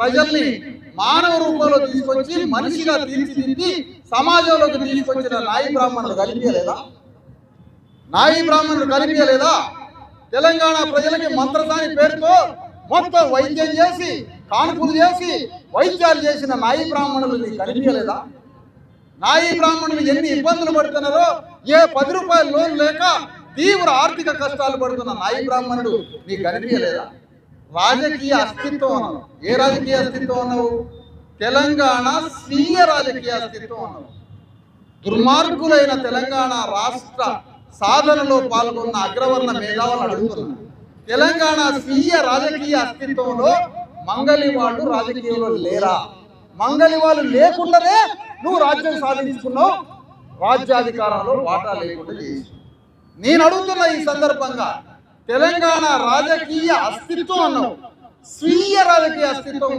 ప్రజల్ని మానవ రూపంలో తీసుకొచ్చి మనిషిగా తీర్చిదిద్ది సమాజంలోకి తీసుకొచ్చిన నాయి బ్రాహ్మణులు కలిపియలేదా? నాయి బ్రాహ్మణులు కలిపియలేదా? తెలంగాణ ప్రజలకి మంత్రసాని పేరుతో మొత్తం వైద్యం చేసి కాన్పులు చేసి వైద్యాలు చేసిన నాయి బ్రాహ్మణులు నీకు కనిపించలేదా నాయి బ్రాహ్మణులు ఎన్ని ఇబ్బందులు పడుతున్నారో ఏ పది రూపాయల లోన్ లేక తీవ్ర ఆర్థిక కష్టాలు పడుతున్న నాయి బ్రాహ్మణుడు నీకు కనిపించలేదా? రాజకీయ అస్తిత్వం. ఏ రాజకీయ అస్తిత్వం అన్నావు? తెలంగాణ స్వీయ రాజకీయ అస్తిత్వం అన్నావు. దుర్మార్గులైన తెలంగాణ రాష్ట్ర సాధనలో పాల్గొన్న అగ్రవర్ణ మేధావులను అడుగుతున్నా తెలంగాణ స్వీయ రాజకీయ అస్తిత్వంలో మంగళి వాళ్ళు రాజకీయంలో లేరా? మంగళి వాళ్ళు లేకుండానే నువ్వు రాజ్యం సాధించుకున్నావు. రాజ్యాధికారంలో వాటా లేకుండా చేసి నేను అడుగుతున్న ఈ సందర్భంగా తెలంగాణ రాజకీయ అస్తిత్వం అన్నావు. స్వీయ రాజకీయ అస్తిత్వం